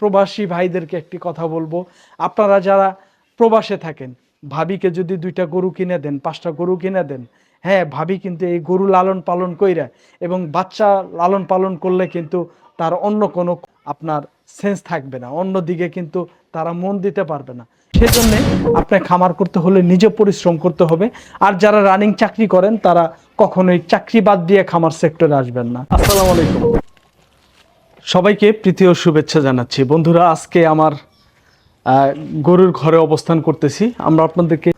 প্রবাসী ভাইদেরকে একটি কথা বলব। আপনারা যারা প্রবাসে থাকেন, ভাবিকে যদি দুইটা গরু কিনে দেন, পাঁচটা গরু কিনে দেন হ্যাঁ ভাবি কিন্তু এই গরু লালন পালন কইরা এবং বাচ্চা লালন পালন করলে কিন্তু তার অন্য কোনো আপনার সেন্স থাকবে না, অন্য দিকে কিন্তু তারা মন দিতে পারবে না। সেজন্য আপনার খামার করতে হলে নিজে পরিশ্রম করতে হবে। আর যারা রানিং চাকরি করেন, তারা কখনোই চাকরি বাদ দিয়ে খামার সেক্টরে আসবেন না। আসসালামু আলাইকুম। সবাইকে প্রীতি ও শুভেচ্ছা জানাচ্ছি। বন্ধুরা, আজকে আমার গরুর ঘরে অবস্থান করতেছি। আমরা আপনাদেরকে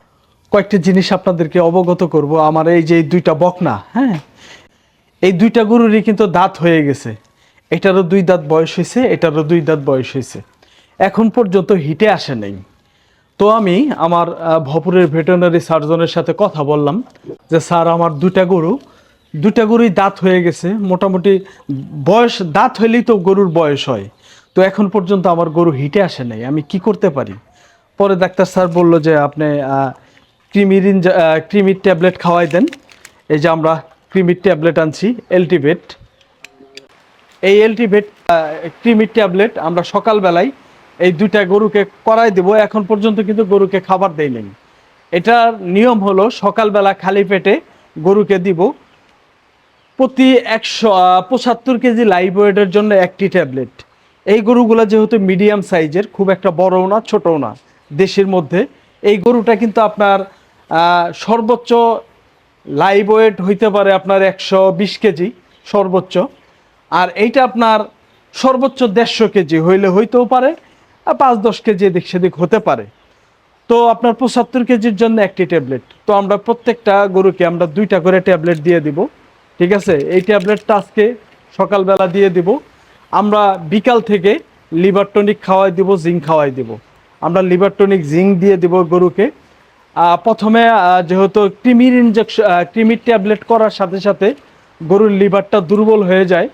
কয়েকটি জিনিস আপনাদেরকে অবগত করব। আমার এই যে দুইটা বকনা হ্যাঁ এই দুইটা গরুরই কিন্তু দাঁত হয়ে গেছে। এটারও দুই দাঁত বয়স হয়েছে, এটারও দুই দাঁত বয়স হয়েছে। এখন পর্যন্ত হিটে আসে নাই। তো আমি আমার ভপুরের ভেটেরিনারি সার্জনের সাথে কথা বললাম যে, স্যার, আমার দুটা গরু দুটা গরুই দাঁত হয়ে গেছে মোটামুটি বয়স দাঁত হইলেই তো গরুর বয়স হয়। তো এখন পর্যন্ত আমার গরু হিটে আসে নাই আমি কি করতে পারি? পরে ডাক্তার স্যার বলল যে আপনি আহ, ক্রিমির ট্যাবলেট খাওয়াই দেন। এই যে আমরা ক্রিমির ট্যাবলেট আনছি এলটিভেট। এই এলটিভেট ক্রিমির ট্যাবলেট আমরা সকালবেলায় এই দুইটা গরুকে করাই দেব এখন পর্যন্ত কিন্তু গরুকে খাবার দেই নাই। এটার নিয়ম হলো সকালবেলা খালি পেটে গরুকে দিব প্রতি একশো পঁচাত্তর কেজি লাইভ জন্য একটি ট্যাবলেট এই গরুগুলো যেহেতু মিডিয়াম সাইজের খুব একটা বড়ও না, ছোটও না, দেশের মধ্যে। এই গরুটা কিন্তু আপনার সর্বোচ্চ লাইভ হইতে পারে আপনার একশো বিশ কেজি, সর্বোচ্চ। আর এইটা আপনার সর্বোচ্চ দেড়শো কেজি হইলে হইতেও পারে, আর পাঁচ দশ কেজি এদিক সেদিক হতে পারে। তো আপনার পঁচাত্তর কেজির জন্য একটি ট্যাবলেট তো আমরা প্রত্যেকটা গরুকে আমরা দুইটা করে ট্যাবলেট দিয়ে দিব। ঠিক আছে? এই ট্যাবলেটটা আজকে সকালবেলা দিয়ে দিব। আমরা বিকাল থেকে লিভার টনিক খাওয়াই দিব জিঙ্ক খাওয়াই দিব। আমরা লিভার টনিক জিঙ্ক দিয়ে দিব গরুকে। প্রথমে যেহেতু ক্রিমির ইনজেকশন ক্রিমির ট্যাবলেট করার সাথে সাথে গরুর লিভারটা দুর্বল হয়ে যায়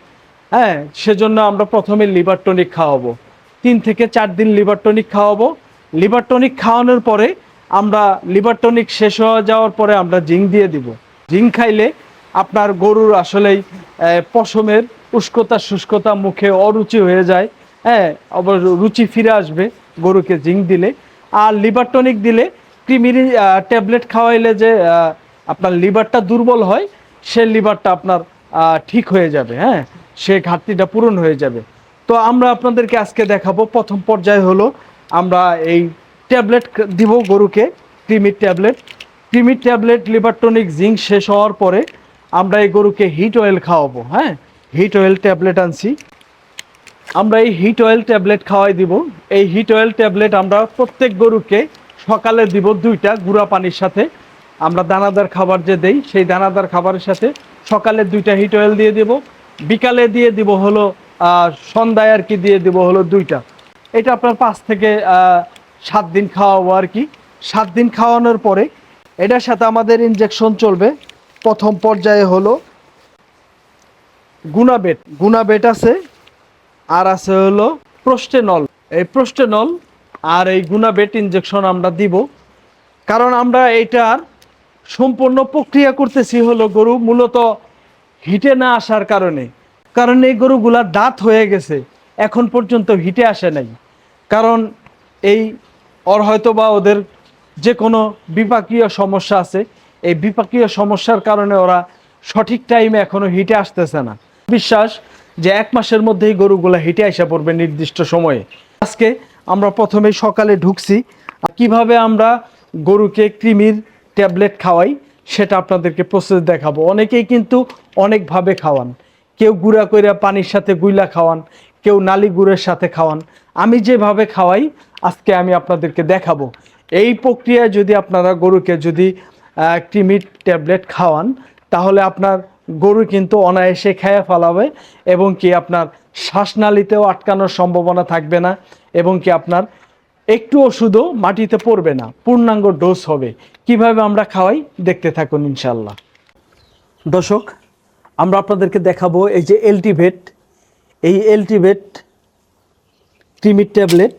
হ্যাঁ? সেজন্য আমরা প্রথমে লিভার টনিক খাওয়াবো। তিন থেকে চার দিন লিভার টনিক খাওয়াবো। লিভার টনিক খাওয়ানোর পরে আমরা লিভার টনিক শেষ হয়ে যাওয়ার পরে আমরা জিঙ্ক দিয়ে দিব। জিঙ্ক খাইলে আপনার গরুর আসলেই পশমের উষ্কতা শুষ্কতা মুখে অরুচি হয়ে যায় হ্যাঁ আবার রুচি ফিরে আসবে গরুকে জিঙ্ক দিলে। আর লিভার টনিক দিলে ক্রিমির ট্যাবলেট খাওয়াইলে যে আপনার লিভারটা দুর্বল হয়, সে লিভারটা আপনার ঠিক হয়ে যাবে হ্যাঁ সে ঘাটতিটা পূরণ হয়ে যাবে। তো আমরা আপনাদেরকে আজকে দেখাবো, প্রথম পর্যায়ে হলো, আমরা এই ট্যাবলেট দিব গরুকে ক্রিমির ট্যাবলেট। ক্রিমির ট্যাবলেট, লিভার টনিক, জিঙ্ক শেষ হওয়ার পরে আমরা এই গরুকে হিট অয়েল খাওয়াবো হ্যাঁ? হিট অয়েল ট্যাবলেট আনছি। আমরা এই হিট অয়েল ট্যাবলেট খাওয়াই দিব। এই হিট অয়েল ট্যাবলেট আমরা প্রত্যেক গরুকে সকালে দিব দুইটা গুঁড়া পানির সাথে। আমরা দানাদার খাবার যে দেই, সেই দানাদার খাবারের সাথে সকালে দুইটা হিট অয়েল দিয়ে দিব। বিকালে দিয়ে দিব হলো সন্ধ্যায় আর কি দিয়ে দিব হলো দুইটা। এটা আপনার পাঁচ থেকে সাত দিন খাওয়াবো আর কি। সাত দিন খাওয়ানোর পরে এটার সাথে আমাদের ইনজেকশন চলবে। প্রথম পর্যায়ে হলো গুনাবেট গুনাবেট আছে, আর আছে হলো প্রোস্টেনল। এই প্রোস্টেনল আর এই গুনাবেট ইনজেকশন আমরা দিব। কারণ আমরা এইটার সম্পূর্ণ প্রক্রিয়া করতেছি হলো গরু মূলত হিটে না আসার কারণে। কারণ এই গরুগুলার দাঁত হয়ে গেছে, এখন পর্যন্ত হিটে আসে নাই। কারণ এই, ওর হয়তো বা ওদের যে কোনো বিপাকীয় সমস্যা আছে এই বিপাকীয় সমস্যার কারণে ওরা সঠিক টাইমে এখনও হিটে আসতেছে না। বিশ্বাস যে এক মাসের মধ্যেই গরুগুলা হিটে আসা পড়বে নির্দিষ্ট সময়ে। আজকে আমরা প্রথমে সকালে ঢুকছি কীভাবে আমরা গরুকে কৃমির ট্যাবলেট খাওয়াই সেটা আপনাদেরকে প্রসেস দেখাবো। অনেকেই কিন্তু অনেকভাবে খাওয়ান। কেউ গুঁড়া কইরা পানির সাথে গুইলা খাওয়ান, কেউ নালি গুড়ের সাথে খাওয়ান। আমি যেভাবে খাওয়াই, আজকে আমি আপনাদেরকে দেখাবো। এই প্রক্রিয়ায় যদি আপনারা গরুকে যদি কৃমির ট্যাবলেট খাওয়ান, তাহলে আপনার গরু কিন্তু অনায়াসে খেয়ে ফেলাবে এবং কি আপনার শ্বাসনালীতেও আটকানোর সম্ভাবনা থাকবে না এবং কি আপনার একটু ওষুধও মাটিতে পড়বে না, পূর্ণাঙ্গ ডোজ হবে। কীভাবে আমরা খাওয়াই দেখতে থাকুন ইনশাল্লাহ দর্শক, আমরা আপনাদেরকে দেখাবো এই যে এলটিভেট। এই এলটিভেট ক্রিমির ট্যাবলেট,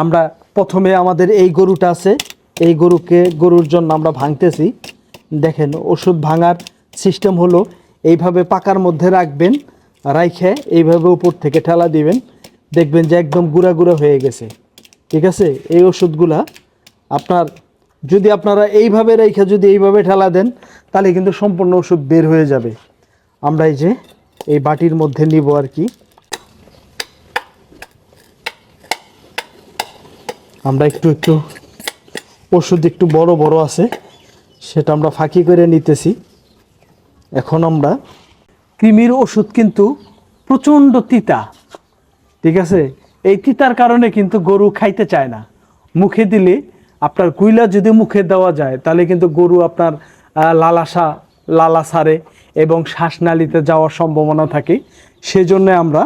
আমরা প্রথমে আমাদের এই গরুটা আছে। এই গরুকে, গরুর জন্য আমরা ভাঙতেছি। দেখেন, ওষুধ ভাঙার সিস্টেম হলো এইভাবে পাকার মধ্যে রাখবেন, রাইখে এইভাবে উপর থেকে ঠেলা দিবেন। দেখবেন যে একদম গুঁড়া গুঁড়া হয়ে গেছে। ঠিক আছে? এই ওষুধগুলা আপনার, যদি আপনারা এইভাবে রেখে যদি এইভাবে ঠেলা দেন, তাহলে কিন্তু সম্পূর্ণ ওষুধ বের হয়ে যাবে। আমরা এই যে, এই বাটির মধ্যে নিব আর কি। আমরা একটু একটু ওষুধ একটু বড় বড় আছে, সেটা আমরা ফাঁকি করে নিতেছি। এখন আমরা কৃমির ওষুধ কিন্তু প্রচণ্ড তিতা, ঠিক আছে? এই তিতার কারণে কিন্তু গরু খাইতে চায় না। মুখে দিলে আপনার কুইলা যদি মুখে দেওয়া যায়, তাহলে কিন্তু গরু আপনার লালাসা, লালা সারে এবং শ্বাসনালীতে যাওয়ার সম্ভাবনা থাকে। সেজন্য আমরা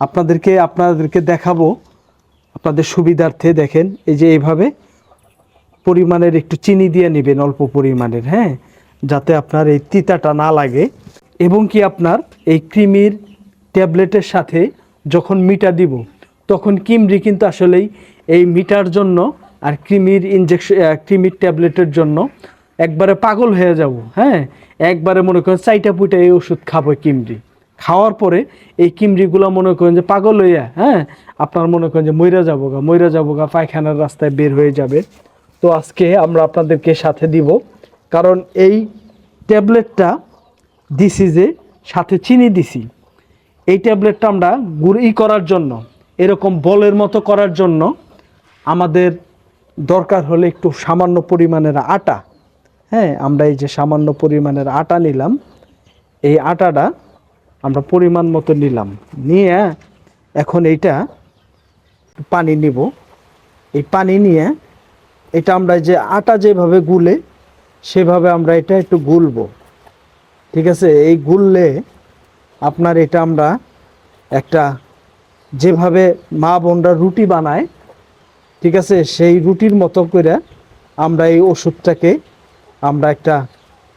আপনাদেরকে আপনাদেরকে দেখাবো। আপনাদের সুবিধার্থে দেখেন, এই যে এইভাবে পরিমাণের একটু চিনি দিয়ে নেবেন, অল্প পরিমাণের হ্যাঁ? যাতে আপনার এই তিতাটা না লাগে। এবং কি আপনার এই ক্রিমির ট্যাবলেটের সাথে যখন মিটা দিব, তখন কিমরি কিন্তু আসলেই এই মিটার জন্য আর ক্রিমির ইনজেকশন ক্রিমির ট্যাবলেটের জন্য একবারে পাগল হয়ে যাব হ্যাঁ? একবারে মনে করেন চাইটা পুইটা এই ওষুধ খাব কিমরি। খাওয়ার পরে এই কিমরিগুলো মনে করেন যে পাগল হইয়া হ্যাঁ? আপনার মনে করেন যে মইরা যাব গা, মইরা যাব গা, পায়খানার রাস্তায় বের হয়ে যাবে। তো আজকে আমরা আপনাদেরকে সাথে দিব। কারণ এই ট্যাবলেটটা দিছি যে সাথে চিনি দিছি। এই ট্যাবলেটটা আমরা গুড়ি করার জন্য, এরকম বলের মতো করার জন্য আমাদের দরকার হলে একটু সামান্য পরিমাণের আটা। হ্যাঁ আমরা এই যে সামান্য পরিমাণের আটা নিলাম। এই আটাটা আমরা পরিমাণ মতো নিলাম। নিয়ে এখন এইটা পানি নিব। এই পানি নিয়ে এটা আমরা যে আটা যেভাবে গুলে, সেভাবে আমরা এটা একটু গুলবো। ঠিক আছে? এই গুললে আপনার এটা আমরা একটা যেভাবে মা বোনরা রুটি বানায়, ঠিক আছে? সেই রুটির মতো করে আমরা এই ওষুধটাকে আমরা একটা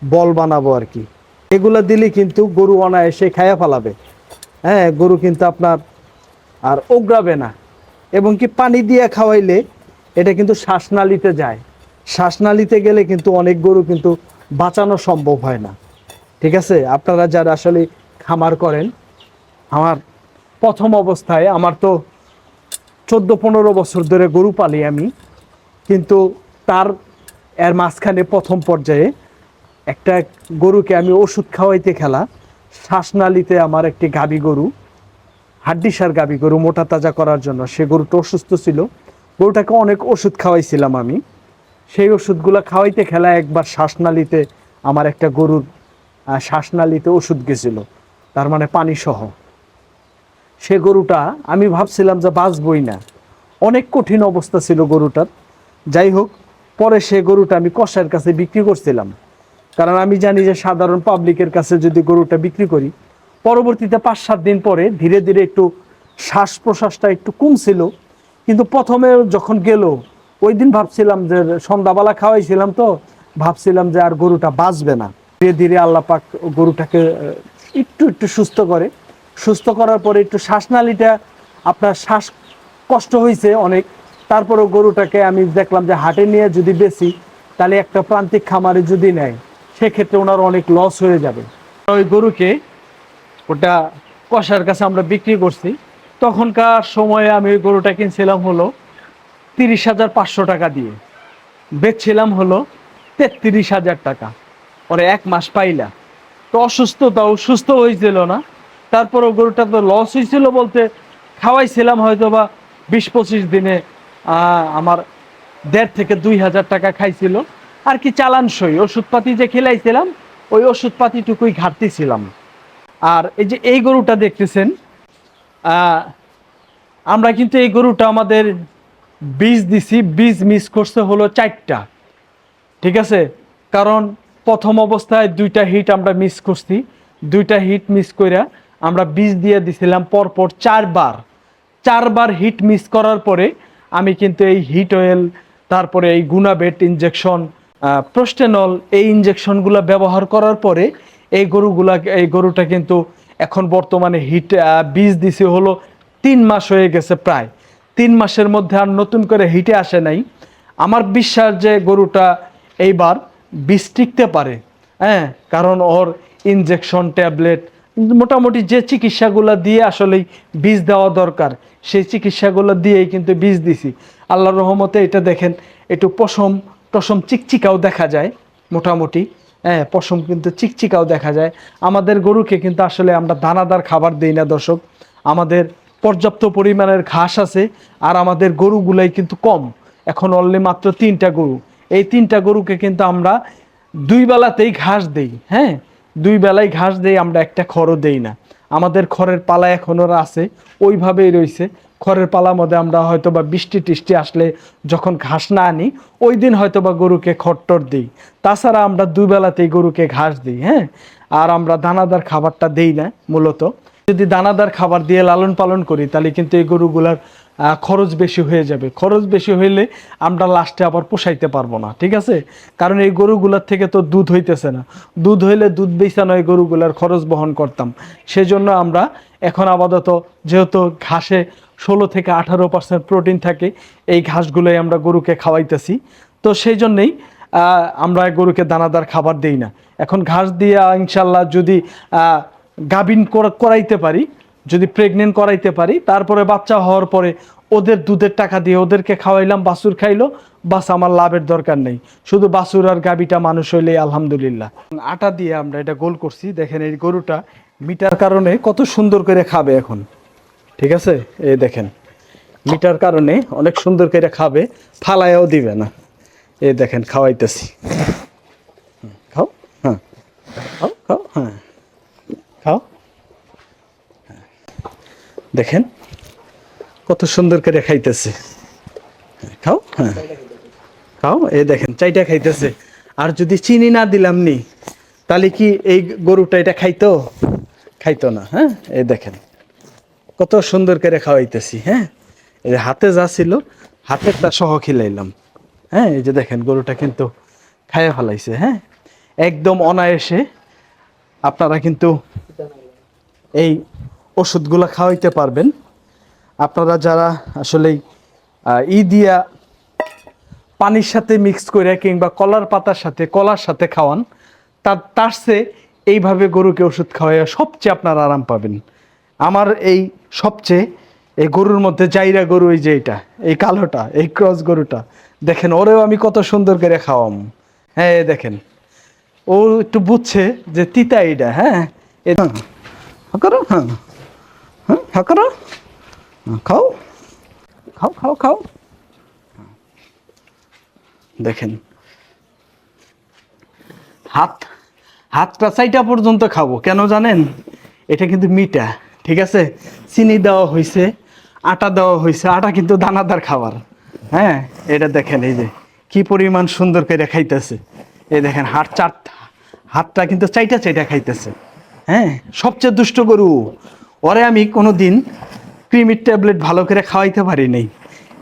বল বানাবো আর কি। এগুলা দিলে কিন্তু গরু অনায়াসে খায়া ফেলাবে। হ্যাঁ গরু কিন্তু আপনার আর ওগ্রাবে না। এবং কি পানি দিয়ে খাওয়াইলে এটা কিন্তু শ্বাসনালীতে যায়। শ্বাসনালীতে গেলে কিন্তু অনেক গরু কিন্তু বাঁচানো সম্ভব হয় না। ঠিক আছে? আপনারা যারা আসলে খামার করেন, আমার প্রথম অবস্থায় আমার তো চোদ্দ পনেরো বছর ধরে গরু পালি আমি। কিন্তু তার, এর মাঝখানে প্রথম পর্যায়ে একটা গরুকে আমি ওষুধ খাওয়াইতে খেলা। শ্বাসনালীতে আমার একটি গাবি গরু, হাড্ডিসার গাবি গরু, মোটা তাজা করার জন্য। সে গরুটা অসুস্থ ছিল। গরুটাকে অনেক ওষুধ খাওয়াইছিলাম আমি। সেই ওষুধগুলো খাওয়াইতে খেলা একবার শ্বাসনালীতে আমার একটা গরুর শ্বাসনালীতে ওষুধ গেছিল। তার মানে পানি সহ সে গরুটা, আমি ভাবছিলাম যে বাঁচবই না। অনেক কঠিন অবস্থা ছিল গরুটার। যাই হোক, পরে সে গরুটা আমি কষার কাছে বিক্রি করছিলাম। কারণ আমি জানি যে সাধারণ পাবলিকের কাছে যদি গরুটা বিক্রি করি, পরবর্তীতে পাঁচ সাত দিন পরে ধীরে ধীরে একটু শ্বাস প্রশ্বাসটা একটু কমছিল। কিন্তু প্রথমে যখন গেল, ওই দিন ভাবছিলাম যে সন্ধ্যাবেলা খাওয়াইছিলাম তো, ভাবছিলাম যে আর গরুটা বাঁচবে না। ধীরে ধীরে আল্লাহ পাক গরুটাকে একটু একটু সুস্থ করে। সুস্থ করার পরে একটু শ্বাসনালীটা, আপনার শ্বাস কষ্ট হয়েছে অনেক। তারপরেও গরুটাকে আমি দেখলাম যে হাটে নিয়ে যদি বেশি, তাহলে একটা প্রান্তিক খামারে যদি নেয়, সেক্ষেত্রে ওনার অনেক লস হয়ে যাবে। ওই গরুকে ওটা কষার কাছে আমরা বিক্রি করছি। তখনকার সময়ে আমি ওই গরুটা কিনছিলাম হলো তিরিশ হাজার পাঁচশো টাকা দিয়ে। বেচছিলাম হলো তেত্রিশ হাজার টাকা। পরে এক মাস পাইলা। তো অসুস্থতাও সুস্থ হয়েছিল না। তারপরেও গরুটা তো লস হয়েছিল বলতে খাওয়াইছিলাম হয়তো বা বিশ পঁচিশ দিনে আমার দেড় থেকে দুই হাজার টাকা খাইছিল। আর কি চালানসই। ওষুধপাতি যে খেলাইছিলাম, ওই ওষুধপাতিটুকুই ঘাটতি ছিলাম আর এই যে এই গরুটা দেখতেছেন আমরা কিন্তু এই গরুটা আমাদের বীজ দিছি, বীজ মিস করছে হলো চারটা, ঠিক আছে? কারণ প্রথম অবস্থায় দুইটা হিট আমরা মিস করছি, দুইটা হিট মিস কইরা আমরা বীজ দিয়ে দিছিলাম পরপর চারবার। চারবার হিট মিস করার পরে আমি কিন্তু এই হিট অয়েল তারপরে এই গুনাবেট ইনজেকশন প্রোস্টেনল এই ইনজেকশনগুলো ব্যবহার করার পরে এই গরুগুলা, এই গরুটা কিন্তু এখন বর্তমানে হিট বীজ দিছে হলো তিন মাস হয়ে গেছে প্রায়। তিন মাসের মধ্যে আর নতুন করে হিটে আসে নাই। আমার বিশ্বাস যে গরুটা এইবার বীজ টিকতে পারে হ্যাঁ? কারণ ওর ইনজেকশন ট্যাবলেট মোটামুটি যে চিকিৎসাগুলো দিয়ে আসলেই বীজ দেওয়া দরকার, সেই চিকিৎসাগুলো দিয়েই কিন্তু বীজ দিছি। আল্লাহর রহমতে এটা দেখেন, একটু পশম টসম চিকচিকাও দেখা যায় মোটামুটি। হ্যাঁ পশম কিন্তু চিকচিকাও দেখা যায়। আমাদের গরুকে কিন্তু আসলে আমরা দানাদার খাবার দিই না, দর্শক। আমাদের পর্যাপ্ত পরিমাণের ঘাস আছে আর আমাদের গরুগুলাই কিন্তু কম। এখন অনলি মাত্র তিনটা গরু। এই তিনটা গরুকে কিন্তু আমরা দুই বেলাতেই ঘাস দেই হ্যাঁ? দুই বেলায় ঘাস দেই, আমরা একটা খড়ও দেই না। আমাদের খড়ের পালা এখনও আছে, ওইভাবেই রয়েছে। খড়ের পালার মধ্যে আমরা হয়তো বা বৃষ্টি টিষ্টি আসলে যখন ঘাস না আনি, ওই দিন হয়তো বা গরুকে খড়টর দিই। তাছাড়া আমরা দুই বেলাতেই গরুকে ঘাস দিই হ্যাঁ? আর আমরা দানাদার খাবারটা দেই না, মূলত। যদি দানাদার খাবার দিয়ে লালন পালন করি, তাহলে কিন্তু এই গরুগুলার খরচ বেশি হয়ে যাবে। খরচ বেশি হইলে আমরা লাস্টে আবার পোষাইতে পারব না, ঠিক আছে? কারণ এই গরুগুলার থেকে তো দুধ হইতেছে না। দুধ হইলে দুধ বেচানো এই গরুগুলার খরচ বহন করতাম। সেজন্য আমরা এখন আপাতত যেহেতু ঘাসে ষোলো থেকে আঠারো পার্সেন্ট প্রোটিন থাকে। এই ঘাসগুলোই আমরা গরুকে খাওয়াইতেছি। তো সেই জন্যেই আমরা গরুকে দানাদার খাবার দেই না। এখন ঘাস দিয়ে ইনশাল্লাহ যদি গাভিন করাইতে পারি, যদি প্রেগনেন্ট করাইতে পারি, তারপরে বাচ্চা হওয়ার পরে ওদের দুধের টাকা দিয়ে ওদেরকে খাওয়াইলাম, বাছুর খাইলো, বাস আমার লাভের দরকার নেই। শুধু বাছুর আর গাবিটা মানুষ হইলেই আলহামদুলিল্লাহ। আটা দিয়ে আমরা এটা গোল করছি। দেখেন এই গরুটা মিটার কারণে কত সুন্দর করে খাবে এখন। ঠিক আছে? এই দেখেন, মিটার কারণে অনেক সুন্দর করে খাবে ফালায়াও দিবে না। এই দেখেন, খাওয়াইতেছি। খাও? হ্যাঁ। খাও? খাও? হ্যাঁ। খাও। দেখেন, কত সুন্দর করে খাইতেছে। খাও? হ্যাঁ। খাও? এই দেখেন, চাইটা খাইতেছে। আর যদি চিনি না দিলাম নি, তাহলে কি এই গরুটা এটা খাইতো? খাইতো না হ্যাঁ? এই দেখেন। কত সুন্দর করে খাওয়াইতেছি হ্যাঁ? এই হাতে যা ছিল, হাতেরটা সহ খিলাইলাম। হ্যাঁ এই যে দেখেন, গরুটা কিন্তু খাইয়ে ফেলাইছে হ্যাঁ? একদম অনায়াসে আপনারা কিন্তু এই ওষুধগুলো খাওয়াইতে পারবেন। আপনারা যারা আসলে ই দিয়া পানির সাথে মিক্স করে কিংবা কলার পাতার সাথে, কলার সাথে খাওয়ান, তার তার চেয়ে এইভাবে গরুকে ওষুধ খাওয়াইয়া সবচেয়ে আপনারা আরাম পাবেন। আমার এই সবচেয়ে এই গরুর মধ্যে জাইরা গরু এই যে এটা এই কালোটা এই ক্রস গরুটা দেখেন ওরেও আমি কত সুন্দর করে খাওয়াম। হ্যাঁ দেখেন ও একটু বুঝছে যে তিতা এইটা হ্যাঁ? হ্যাঁ করো হ্যাঁ হ্যাঁ হ্যাঁ হ্যাঁ, খাও খাও খাও খাও। দেখেন হাত হাতটা চাইটা পর্যন্ত খাব কেন জানেন? এটা কিন্তু মিঠা। ঠিক আছে? চিনি দেওয়া হয়েছে আটা দেওয়া হয়েছে আটা কিন্তু দানাদার খাবার। হ্যাঁ? এটা দেখেন এই যে, কি পরিমাণ সুন্দর করে খাইতেছে। এই দেখেন হাত চার হাতটা কিন্তু চাইটা চাইটা খাইতেছে। হ্যাঁ? সবচেয়ে দুষ্ট গরু। ওরে আমি কোনো দিন ক্রিমির ট্যাবলেট ভালো করে খাওয়াইতে পারি নাই।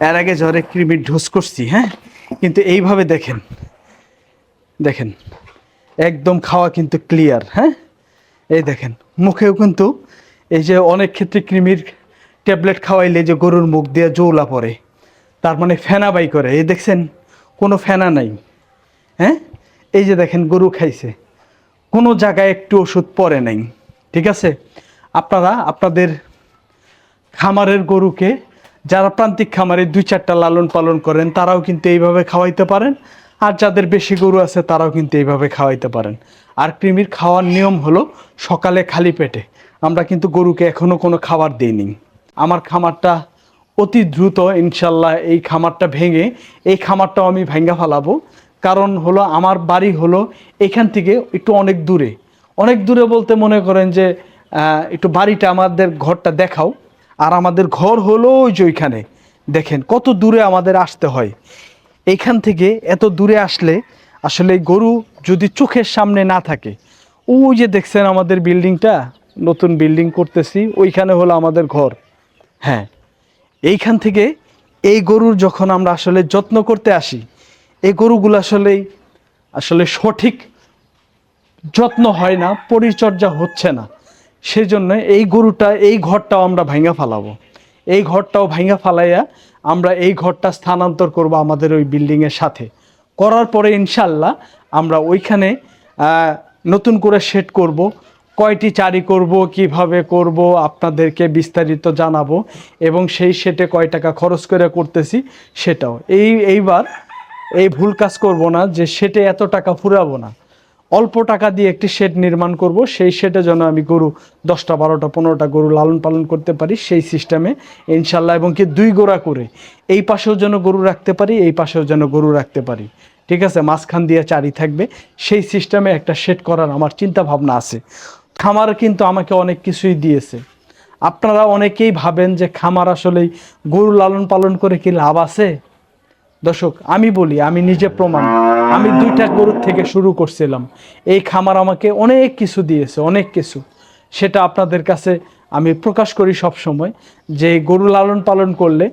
এর আগে জ্বরে ক্রিমির ঢোস করছি হ্যাঁ? কিন্তু এইভাবে দেখেন দেখেন, একদম খাওয়া কিন্তু ক্লিয়ার হ্যাঁ? এই দেখেন, মুখেও কিন্তু এই যে অনেক ক্ষেত্রে কৃমির ট্যাবলেট খাওয়াইলে যে গরুর মুখ দিয়ে জৌলা পড়ে, তার মানে ফেনা বাই করে। এই দেখছেন, কোনো ফেনা নাই। হ্যাঁ? এই যে দেখেন, গরু খাইছে। কোনো জায়গায় একটু ওষুধ পরে নাই। ঠিক আছে? আপনারা, আপনাদের খামারের গরুকে, যারা প্রান্তিক খামারে দুই চারটা লালন পালন করেন, তারাও কিন্তু এইভাবে খাওয়াইতে পারেন। আর যাদের বেশি গরু আছে, তারাও কিন্তু এইভাবে খাওয়াইতে পারেন। আর কৃমির খাওয়ার নিয়ম হলো সকালে খালি পেটে। আমরা কিন্তু গরুকে এখনও কোনো খাবার দিইনি। আমার খামারটা অতি দ্রুত ইনশাল্লাহ এই খামারটা ভেঙে, এই খামারটাও আমি ভেঙ্গা ফেলাবো। কারণ হলো আমার বাড়ি হলো এখান থেকে একটু অনেক দূরে। অনেক দূরে বলতে মনে করেন যে একটু বাড়িটা আমাদের ঘরটা দেখাও। আর আমাদের ঘর হলো ওই যে ওইখানে। দেখেন কত দূরে আমাদের আসতে হয়। এইখান থেকে এত দূরে আসলে আসলে গরু যদি চোখের সামনে না থাকে, ওই যে দেখছেন আমাদের বিল্ডিংটা? নতুন বিল্ডিং করতেছি, ওইখানে হলো আমাদের ঘর। হ্যাঁ এইখান থেকে এই গরুর যখন আমরা আসলে যত্ন করতে আসি, এই গরুগুলো আসলেই আসলে সঠিক যত্ন হয় না, পরিচর্যা হচ্ছে না। সেজন্য এই গরুটা, এই ঘরটাও আমরা ভাঙা ফালাবো। এই ঘরটাও ভাঙা ফালাইয়া আমরা এই ঘরটা স্থানান্তর করব আমাদের ওই বিল্ডিংয়ের সাথে। করার পরে ইনশাল্লাহ আমরা ওইখানে নতুন করে সেট করব। কয়টি চারি করব, কীভাবে করব, আপনাদেরকে বিস্তারিত জানাব। এবং সেই সেটে কয় টাকা খরচ করে করতেছি সেটাও। এই, এইবার এই ভুল কাজ করব না যে সেটে এত টাকা ফুরাবো না। অল্প টাকা দিয়ে একটি শেড নির্মাণ করব, সেই শেডে যেন আমি গরু দশটা, বারোটা, পনেরোটা গরু লালন পালন করতে পারি, সেই সিস্টেমে ইনশাল্লাহ এবং কি দুই গোড়া করে। এই পাশেও যেন গরু রাখতে পারি, এই পাশেও যেন গরু রাখতে পারি। ঠিক আছে? মাঝখান দিয়ে চারি থাকবে। সেই সিস্টেমে একটা শেড করার আমার চিন্তা ভাবনা আছে। খামার কিন্তু আমাকে অনেক কিছুই দিয়েছে। আপনারা অনেকেই ভাবেন যে খামার আসলেই গরু লালন পালন করে কি লাভ আছে? দর্শক, আমি বলি, আমি নিজে প্রমাণ। আমি দুইটা গরুর থেকে শুরু করছিলাম। এই খামার আমাকে অনেক কিছু দিয়েছে, অনেক কিছু। সেটা আপনাদের কাছে আমি প্রকাশ করি সব সময় যে গরু লালন পালন করলে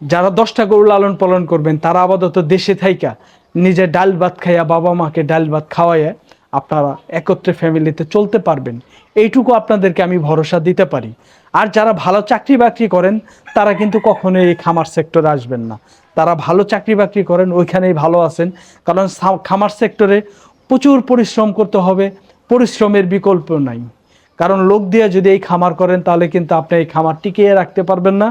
যারা দশটা গরু লালন পালন করবেন, তারা আপাতত দেশে থাইকা নিজে ডাল ভাত খাইয়া বাবা মাকে ডাল ভাত খাওয়াইয়া আপনারা একত্রে ফ্যামিলিতে চলতে পারবেন। এইটুকু আপনাদেরকে আমি ভরসা দিতে পারি। আর যারা ভালো চাকরি বাকরি করেন, তারা কিন্তু কখনোই এই খামার সেক্টরে আসবেন না। তারা ভালো চাকরি বাকরি করেন, ওইখানেই ভালো আছেন। কারণ খামার সেক্টরে প্রচুর পরিশ্রম করতে হবে, পরিশ্রমের বিকল্প নাই। কারণ লোক দিয়ে যদি এই খামার করেন, তাহলে কিন্তু আপনি এই খামার টিকিয়ে রাখতে পারবেন না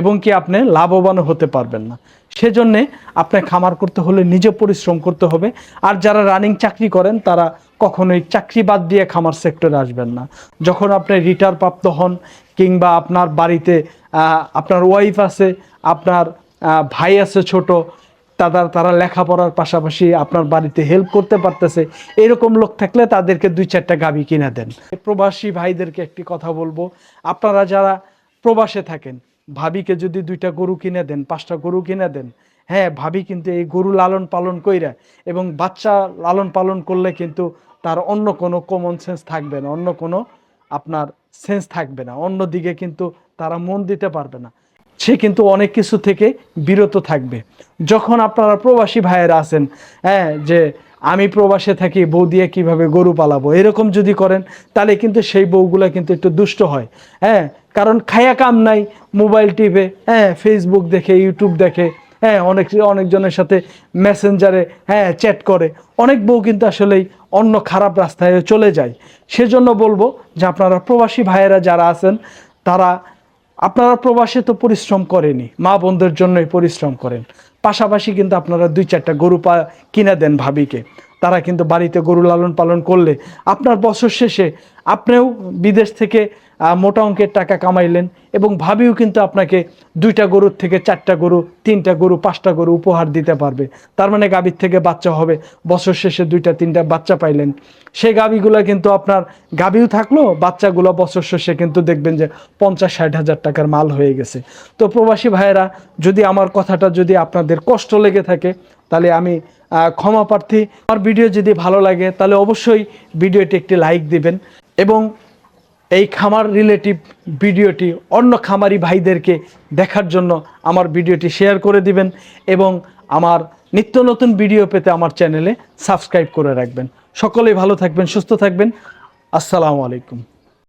এবং কি আপনি লাভবানও হতে পারবেন না। সেজন্যে আপনার খামার করতে হলে নিজে পরিশ্রম করতে হবে। আর যারা রানিং চাকরি করেন, তারা কখনোই চাকরি বাদ দিয়ে খামার সেক্টরে আসবেন না। যখন আপনি রিটার প্রাপ্ত হন কিংবা আপনার বাড়িতে আপনার ওয়াইফ আছে, আপনার ভাই আছে ছোট, তারা তারা লেখাপড়ার পাশাপাশি আপনার বাড়িতে হেল্প করতে পারতেছে, এরকম লোক থাকলে তাদেরকে দুই চারটা গাবি কিনে দেন। প্রবাসী ভাইদেরকে একটি কথা বলব, আপনারা যারা প্রবাসে থাকেন, ভাবিকে যদি দুইটা গরু কিনে দেন, পাঁচটা গরু কিনে দেন হ্যাঁ ভাবি কিন্তু এই গরু লালন পালন কইরা এবং বাচ্চা লালন পালন করলে কিন্তু তার অন্য কোনো কমন সেন্স থাকবে না, অন্য কোনো আপনার সেন্স থাকবে না অন্যদিকে কিন্তু তারা মন দিতে পারবে না। সে কিন্তু অনেক কিছু থেকে বিরত থাকবে। যখন আপনারা প্রবাসী ভাইয়েরা আছেন হ্যাঁ যে আমি প্রবাসে থাকি, বউ দিয়ে কীভাবে গরু পালাবো, এরকম যদি করেন, তাহলে কিন্তু সেই বউগুলা কিন্তু একটু দুষ্ট হয়। হ্যাঁ কারণ খায়া কাম নাই, মোবাইল টিপে হ্যাঁ ফেসবুক দেখে ইউটিউব দেখে হ্যাঁ অনেক অনেকজনের সাথে মেসেঞ্জারে হ্যাঁ চ্যাট করে। অনেক বউ কিন্তু আসলেই অন্য খারাপ রাস্তায় চলে যায়। সেজন্য বলব যে আপনারা প্রবাসী ভাইয়েরা যারা আছেন, তারা, আপনারা প্রবাসে তো পরিশ্রম করেনি, মা বোনদের জন্যই পরিশ্রম করেন। পাশাপাশি কিন্তু আপনারা দুই চারটা গরু পা কিনে দেন ভাবিকে। তারা কিন্তু বাড়িতে গরু লালন পালন করলে আপনার বছর শেষে, আপনিও বিদেশ থেকে মোটা অঙ্কের টাকা কামাইলেন এবং ভাবিও কিন্তু আপনাকে দুইটা গরুর থেকে চারটা গরু, তিনটা গরু, পাঁচটা গরু উপহার দিতে পারবে। তার মানে গাভীর থেকে বাচ্চা হবে, বছর শেষে দুইটা, তিনটা বাচ্চা পাইলেন। সেই গাভীগুলো কিন্তু আপনার গাভীও থাকল, বাচ্চাগুলো বছর শেষে কিন্তু দেখবেন যে পঞ্চাশ, ষাট হাজার টাকার মাল হয়ে গেছে। তো প্রবাসী ভাইয়েরা, যদি আমার কথাটা যদি আপনাদের কষ্ট লেগে থাকে, তাহলে আমি ক্ষমা প্রার্থী। আমার ভিডিও যদি ভালো লাগে, তাহলে অবশ্যই ভিডিওটি একটি লাইক দিবেন এবং এই খামার রিলেটিভ ভিডিওটি অন্য খামারি ভাইদেরকে দেখার জন্য আমার ভিডিওটি শেয়ার করে দিবেন এবং আমার নিত্য নতুন ভিডিও পেতে আমার চ্যানেলে সাবস্ক্রাইব করে রাখবেন। সকলেই ভালো থাকবেন, সুস্থ থাকবেন। আসসালামু আলাইকুম।